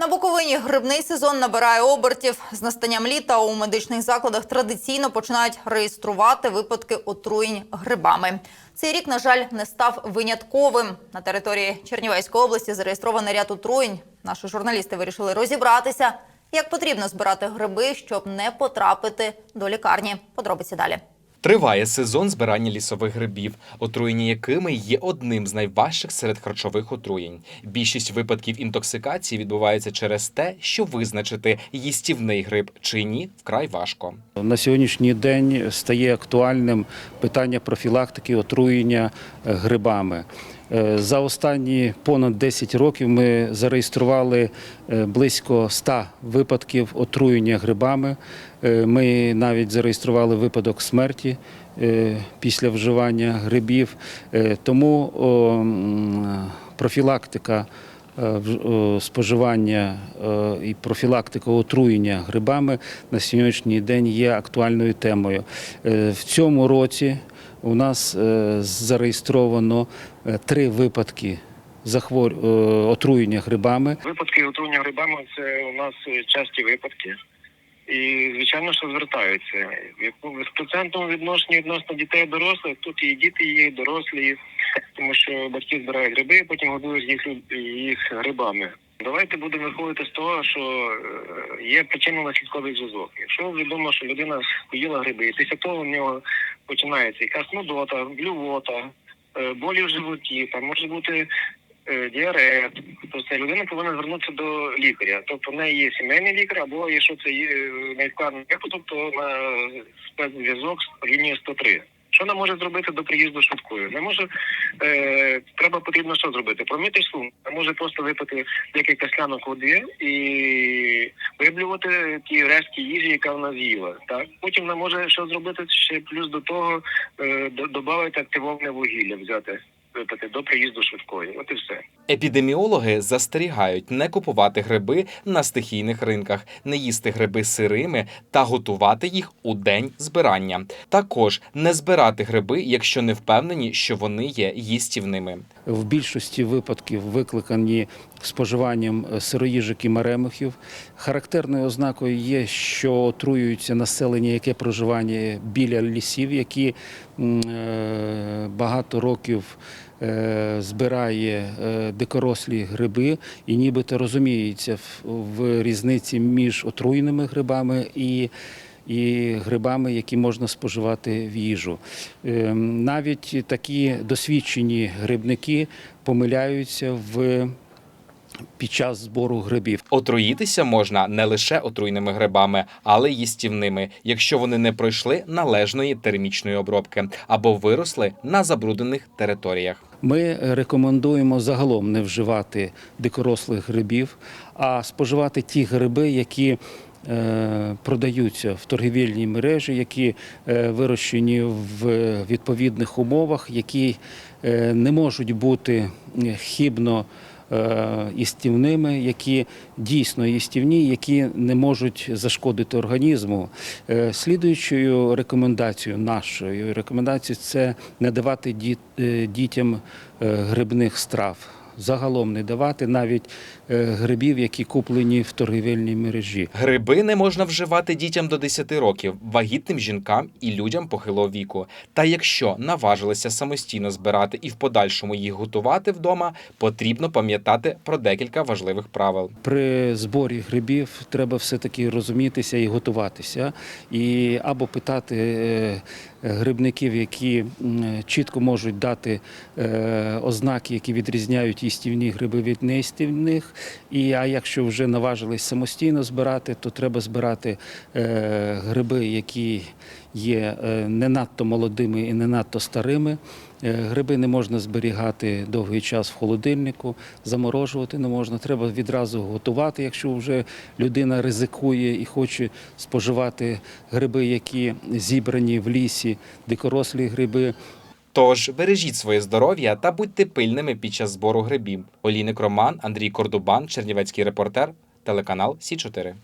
На Буковині грибний сезон набирає обертів. З настанням літа у медичних закладах традиційно починають реєструвати випадки отруєнь грибами. Цей рік, на жаль, не став винятковим. На території Чернівецької області зареєстрований ряд отруєнь. Наші журналісти вирішили розібратися, як потрібно збирати гриби, щоб не потрапити до лікарні. Подробиці далі. Триває сезон збирання лісових грибів, отруєння якими є одним з найважчих серед харчових отруєнь. Більшість випадків інтоксикації відбувається через те, що визначити їстівний гриб чи ні вкрай важко. На сьогоднішній день стає актуальним питання профілактики отруєння грибами. Е, За останні понад 10 років ми зареєстрували е, близько 100 випадків отруєння грибами. Е, Ми навіть зареєстрували випадок смерті після вживання грибів. Тому профілактика споживання і профілактика отруєння грибами на сьогоднішній день є актуальною темою. В цьому році у нас е, зареєстровано е, три випадки захвор... е, отруєння грибами. Випадки отруєння грибами це у нас часті випадки. І звичайно, що звертаються. В процентному відношенні відносно дітей і дорослих тут і діти є, і дорослі, тому що батьки збирають гриби, потім годують їх, їх грибами. Давайте будемо виходити з того, що е, є причинно-наслідковий зв'язок. Якщо відомо, що людина поїла гриби, і після того в нього починається якась нудота, блювота, е, болі в животі, там може бути е, діарея, це людина повинна звернутися до лікаря. Тобто в неї є сімейний лікар, або якщо це є невідкладний випадок, то на спецзв'язок з лінією 103. Що вона може зробити до приїзду швидкою? Не може е, треба потрібно що зробити? Проміти сум, може просто випити декілька склянок води і виблювати ті рештки їжі, яка вона з'їла. Так потім вона може що зробити ще плюс до того е, додати активоване вугілля, взяти випити до приїзду швидкої. От і все. Епідеміологи застерігають не купувати гриби на стихійних ринках, не їсти гриби сирими та готувати їх у день збирання. Також не збирати гриби, якщо не впевнені, що вони є їстівними. В більшості випадків викликані споживанням е, сироїжок і маремухів. Характерною ознакою є, що отруюється населення, яке проживає біля лісів, які е, багато років збирає е, дикорослі гриби і нібито розуміється в, різниці між отруєними грибами і і грибами, які можна споживати в їжу. Ем, Навіть такі досвідчені грибники помиляються в під час збору грибів. Отруїтися можна не лише отруйними грибами, але й їстівними, якщо вони не пройшли належної термічної обробки або виросли на забруднених територіях. Ми рекомендуємо загалом не вживати дикорослих грибів, а споживати ті гриби, які е, продаються в торгівельній мережі, які е, вирощені в відповідних умовах, які е, не можуть бути хібно е, їстівними, які дійсно істівні, які не можуть зашкодити організму. Е, Слідуючою рекомендацією нашою рекомендацією це не давати е, дітям грибних страв. Загалом не давати навіть е, грибів, які куплені в торгівельній мережі. Гриби не можна вживати дітям до 10 років, вагітним жінкам і людям похилого віку. Та якщо наважилися самостійно збирати і в подальшому їх готувати вдома, потрібно пам'ятати про декілька важливих правил. При зборі грибів треба все-таки розумітися і готуватися, і або питати е, грибників, які чітко можуть дати е, ознаки, які відрізняють їстівні гриби від неїстівних. І а якщо вже наважились самостійно збирати, то треба збирати е, гриби, які є е, не надто молодими і не надто старими. Е, Гриби не можна зберігати довгий час в холодильнику, заморожувати не можна. Треба відразу готувати, якщо вже людина ризикує і хоче споживати гриби, які зібрані в лісі, дикорослі гриби. Тож бережіть своє здоров'я та будьте пильними під час збору грибів. Олійник Роман, Андрій Кордубан, Чернівецький репортер, телеканал Сі 4